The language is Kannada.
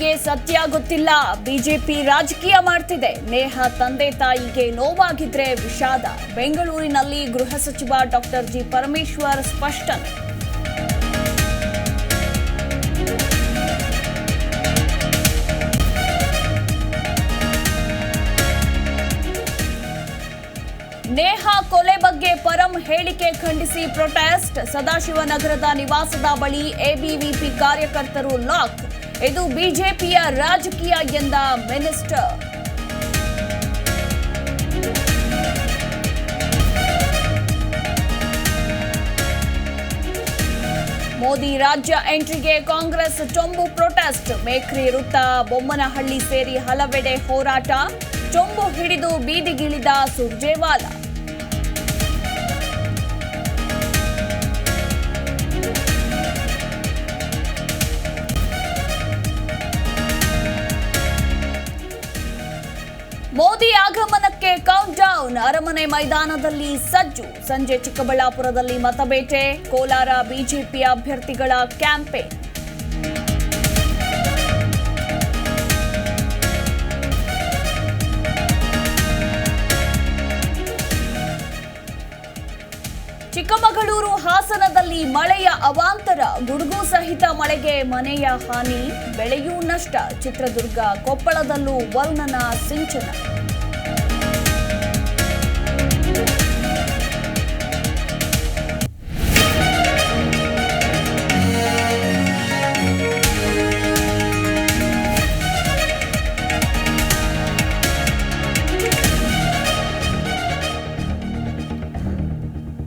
ನನಗೆ ಸತ್ಯ ಗೊತ್ತಿಲ್ಲ. ಬಿಜೆಪಿ ರಾಜಕೀಯ ಮಾಡ್ತಿದೆ. ನೇಹ ತಂದೆ ತಾಯಿಗೆ ನೋವಾಗಿದ್ರೆ ವಿಷಾದ. ಬೆಂಗಳೂರಿನಲ್ಲಿ ಗೃಹ ಸಚಿವ ಡಾಕ್ಟರ್ ಜಿ ಪರಮೇಶ್ವರ್ ಸ್ಪಷ್ಟನೆ. ನೇಹಾ ಕೊಲೆ ಬಗ್ಗೆ ಪರಂ ಹೇಳಿಕೆ ಖಂಡಿಸಿ ಪ್ರೊಟೆಸ್ಟ್ ಸದಾಶಿವನಗರದ ನಿವಾಸದ ಬಳಿ ಎಬಿವಿಪಿ ಕಾರ್ಯಕರ್ತರು ಲಾಕ್ ಇದು ಬಿಜೆಪಿಯ ರಾಜಕೀಯ ಎಂದ ಮಿನಿಸ್ಟರ್. ಮೋದಿ ರಾಜ್ಯ ಎಂಟ್ರಿಗೆ ಕಾಂಗ್ರೆಸ್ ಚೊಂಬು ಪ್ರೊಟೆಸ್ಟ್. ಮೇಕ್ರಿ ವೃತ್ತ ಬೊಮ್ಮನಹಳ್ಳಿ ಸೇರಿ ಹಲವೆಡೆ ಹೋರಾಟ. ಚೊಂಬು ಹಿಡಿದು ಬೀದಿಗಿಳಿದ ಸುರ್ಜೇವಾಲಾ. ಮೋದಿ ಆಗಮನಕ್ಕೆ ಕೌಂಟ್ ಡೌನ್ ಅರಮನೆ ಮೈದಾನದಲ್ಲಿ ಸಜ್ಜು. ಸಂಜೆ ಚಿಕ್ಕಬಳ್ಳಾಪುರದಲ್ಲಿ ಮತಬೇಟೆ. ಕೋಲಾರ ಬಿಜೆಪಿ ಅಭ್ಯರ್ಥಿಗಳ ಕ್ಯಾಂಪೇನ್ ಚಿಕ್ಕಮಗಳೂರು ಹಾಸನದಲ್ಲಿ ಮಳೆಯ ಅವಾಂತರ. ಗುಡುಗು ಸಹಿತ ಮಳೆಗೆ ಮನೆಯ ಹಾನಿ, ಬೆಳೆಯೂ ನಷ್ಟ. ಚಿತ್ರದುರ್ಗ ಕೊಪ್ಪಳದಲ್ಲೂ ವರ್ಣನ ಸಿಂಚನ.